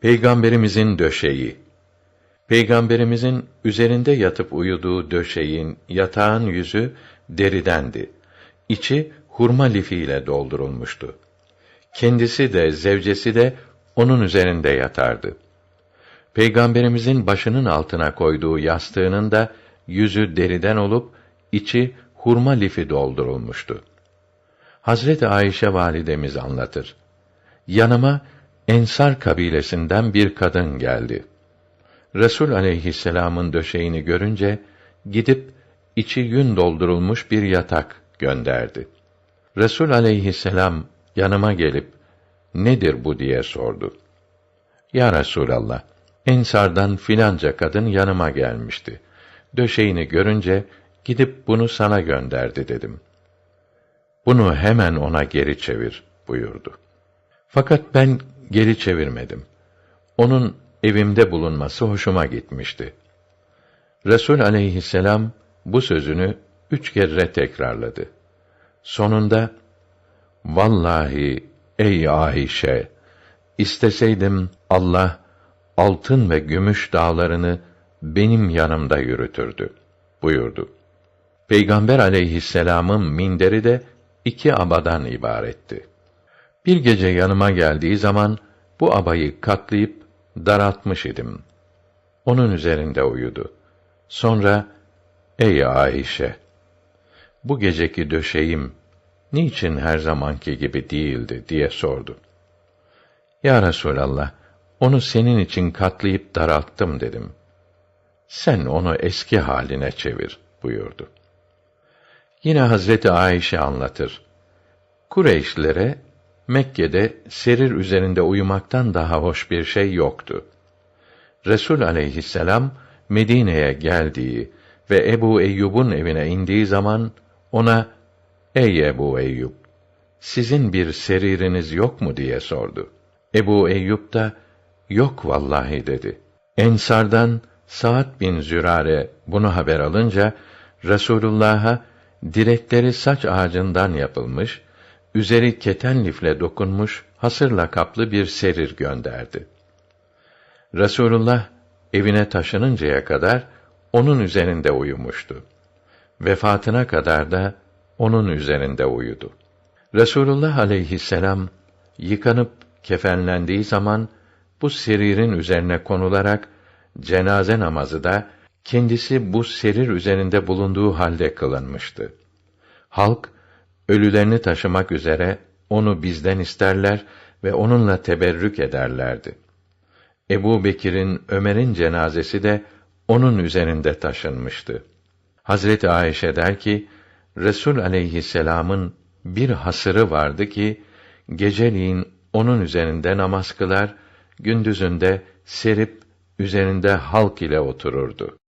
Peygamberimizin döşeği Peygamberimizin üzerinde yatıp uyuduğu döşeğin, yatağın yüzü deridendi. İçi hurma lifiyle doldurulmuştu. Kendisi de zevcesi de onun üzerinde yatardı. Peygamberimizin başının altına koyduğu yastığının da yüzü deriden olup içi hurma lifi doldurulmuştu. Hazreti Ayşe validemiz anlatır. Yanıma Ensar kabilesinden bir kadın geldi. Resul aleyhisselam'ın döşeğini görünce gidip içi yün doldurulmuş bir yatak gönderdi. Resul aleyhisselam yanıma gelip nedir bu diye sordu. Ya Resulallah, Ensardan filanca kadın yanıma gelmişti. Döşeğini görünce gidip bunu sana gönderdi dedim. Bunu hemen ona geri çevir buyurdu. Fakat ben geri çevirmedim. Onun evimde bulunması hoşuma gitmişti. Resul aleyhisselam bu sözünü üç kere tekrarladı. Sonunda, Vallahi ey Ayşe, isteseydim Allah, altın ve gümüş dağlarını benim yanımda yürütürdü, buyurdu. Peygamber aleyhisselam'ın minderi de iki abadan ibaretti. Bir gece yanıma geldiği zaman bu abayı katlayıp daraltmış idim. Onun üzerinde uyudu. Sonra ey Ayşe bu geceki döşeğim niçin her zamanki gibi değildi diye sordu. Ya Resulallah onu senin için katlayıp daralttım dedim. Sen onu eski haline çevir buyurdu. Yine Hazreti Ayşe anlatır. Kureyşlere Mekke'de serir üzerinde uyumaktan daha hoş bir şey yoktu. Resul aleyhisselam Medine'ye geldiği ve Ebu Eyyub'un evine indiği zaman ona "Ey Ebu Eyyub, sizin bir seririniz yok mu?" diye sordu. Ebu Eyyub da "Yok vallahi." dedi. Ensardan Sa'd bin Zürare bunu haber alınca Resulullah'a direkleri saç ağacından yapılmış, üzeri keten lifle dokunmuş, hasırla kaplı bir serir gönderdi. Resulullah evine taşınıncaya kadar onun üzerinde uyumuştu. Vefatına kadar da onun üzerinde uyudu. Resulullah aleyhisselam yıkanıp kefenlendiği zaman bu seririn üzerine konularak cenaze namazı da kendisi bu serir üzerinde bulunduğu halde kılınmıştı. Halk ölülerini taşımak üzere onu bizden isterler ve onunla teberrük ederlerdi. Ebu Bekir'in, Ömer'in cenazesi de onun üzerinde taşınmıştı. Hazreti Ayşe der ki, Resul aleyhisselam'ın bir hasırı vardı ki, geceliğin onun üzerinde namaz kılar, gündüzünde serip üzerinde halk ile otururdu.